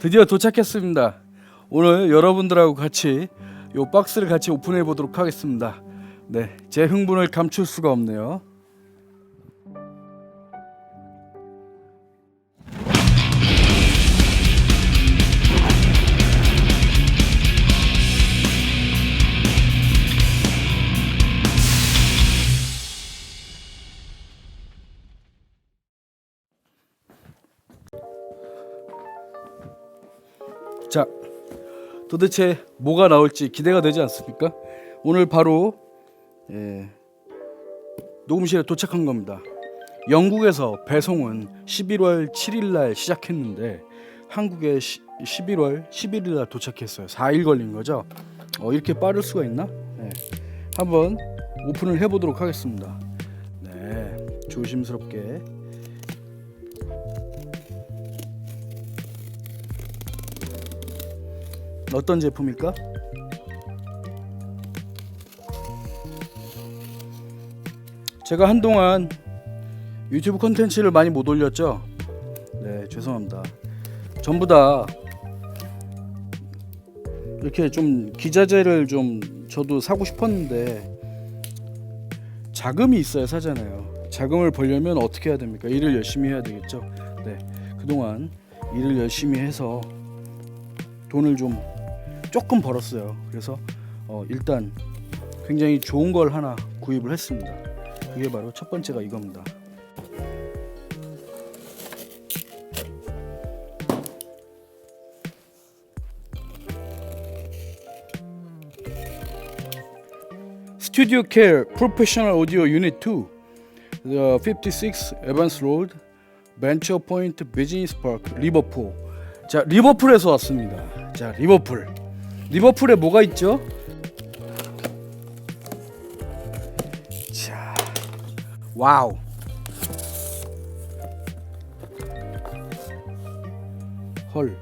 드디어 도착했습니다. 오늘 여러분들하고 같이 요 박스를 같이 오픈해 보도록 하겠습니다. 네, 제 흥분을 감출 수가 없네요. 자, 도대체 뭐가 나올지 기대가 되지 않습니까? 오늘 바로 예, 녹음실에 도착한 겁니다. 영국에서 배송은 11월 7일 날 시작했는데 한국에 시, 11월 11일 날 도착했어요. 4일 걸린 거죠. 어, 이렇게 빠를 수가 있나? 네. 한번 오픈을 해보도록 하겠습니다. 네, 조심스럽게. 어떤 제품일까? 제가 한동안 유튜브 콘텐츠를 많이 못 올렸죠? 네, 죄송합니다. 전부 다 이렇게 좀 기자재를 좀 저도 사고 싶었는데 자금이 있어야 사잖아요. 자금을 벌려면 어떻게 해야 됩니까? 일을 열심히 해야 되겠죠. 네, 그동안 일을 열심히 해서 돈을 좀 조금 벌었어요. 그래서 어, 일단 굉장히 좋은 걸 하나 구입을 했습니다. 그게 바로 첫 번째가 이겁니다. 스튜디오 케어 프로페셔널 오디오 유닛 2 The 56 에반스 로드 벤처 포인트 비즈니스 파크 리버풀 자 리버풀에서 왔습니다 자 리버풀 리버풀에 뭐가 있죠? 자 와우 헐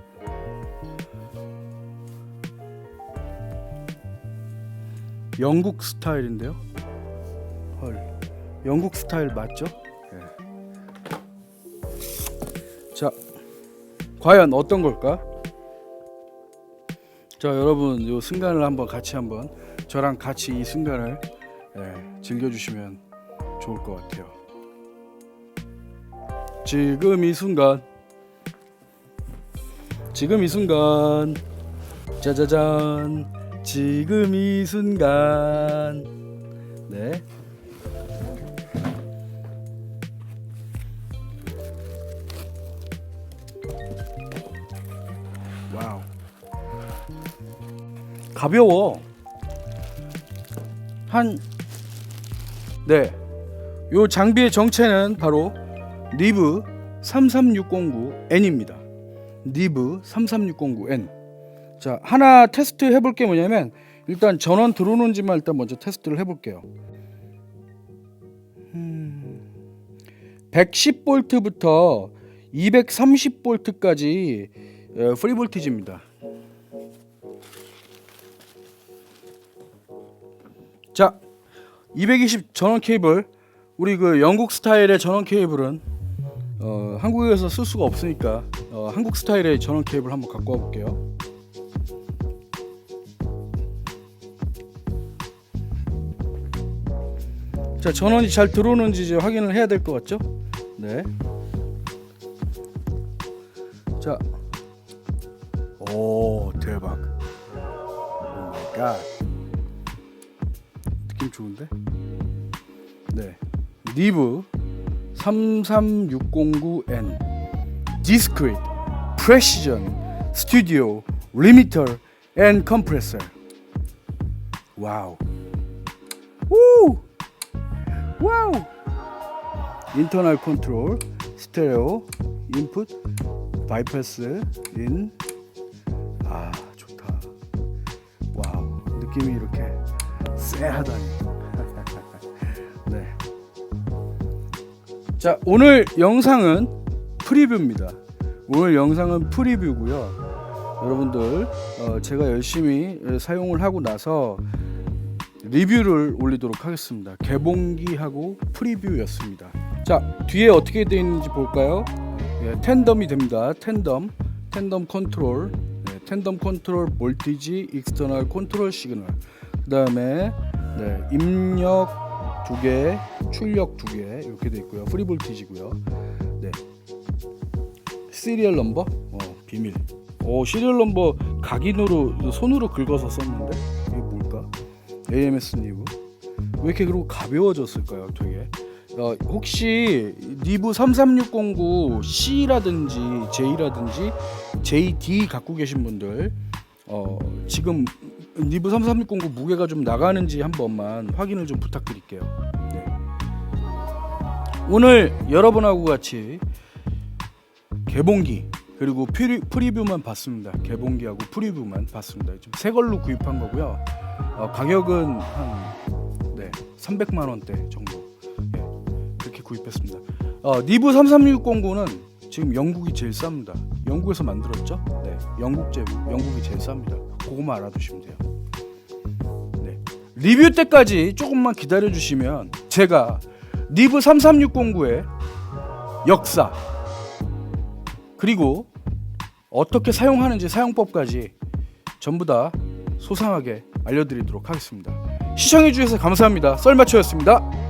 영국 스타일인데요 헐 영국 스타일 맞죠? 예. 자 과연 어떤 걸까? 자 여러분 이 순간을 한번 같이 한번 저랑 같이 이 순간을 예, 즐겨주시면 좋을 것 같아요. 지금 이 순간, 지금 이 순간, 짜자잔, 지금 이 순간, 네. 와우. 가벼워. 한 네. 요 장비의 정체는 바로 니브 33609N입니다. 니브 33609N. 자, 하나 테스트 해볼 게 뭐냐면 일단 전원 들어오는지만 일단 먼저 테스트를 해볼게요. 음, 110볼트부터 230볼트까지 어, 프리 볼티지입니다. 자, 220 전원 케이블 우리 그 영국 스타일의 전원 케이블은 어, 한국에서 쓸 수가 없으니까 어, 한국 스타일의 전원 케이블 한번 갖고 와 볼게요. 자, 전원이 잘 들어오는지 이제 확인을 해야 될 것 같죠? 네. 자, 오 대박. 오 마이 갓. 느낌 좋은데? 네. 니브 33609N Discrete Precision Studio Limiter and Compressor 와우 우 와우 인터널 컨트롤 스테레오 인풋 바이패스 인 아 좋다 와우 느낌이 이렇게 쎄하다니. 네. 자 오늘 영상은 프리뷰입니다. 오늘 영상은 프리뷰고요. 여러분들 어, 제가 열심히 사용을 하고 나서 리뷰를 올리도록 하겠습니다. 개봉기하고 프리뷰였습니다. 자 뒤에 어떻게 되어 있는지 볼까요? 예, 텐덤이 됩니다. 텐덤 텐덤 컨트롤, 네, 텐덤 컨트롤 볼티지, 익스터널 컨트롤 시그널. 그다음에 네, 입력 두 개, 출력 두 개 이렇게 돼 있고요. 프리 볼티지고요. 네. 시리얼 넘버, 어, 비밀. 오, 시리얼 넘버 각인으로 손으로 긁어서 썼는데 이게 뭘까? AMS 니브. 왜 이렇게 그리고 가벼워졌을까요? 되게. 어, 혹시 니브 33609 C라든지 J라든지 JD 갖고 계신 분들 어, 지금 니브 33609 무게가 좀 나가는지 한 번만 확인을 좀 부탁드릴게요. 네. 오늘 여러분하고 같이 개봉기 그리고 프리, 프리 뷰만 봤습니다. 개봉기하고 프리뷰만 봤습니다. 지금 새 걸로 구입한 거고요. 어, 가격은 한 네, 300만 원대 정도 예, 그렇게 구입했습니다. 어, 니브 33609는 지금 영국이 제일 쌉니다. 영국에서 만들었죠? 네, 영국 제품, 영국이 제일 쌉니다. 그거만 알아두시면 돼요. 네, 리뷰 때까지 조금만 기다려 주시면 제가 니브 33609의 역사 그리고 어떻게 사용하는지 사용법까지 전부 다 소상하게 알려드리도록 하겠습니다. 시청해 주셔서 감사합니다. 썰마초였습니다.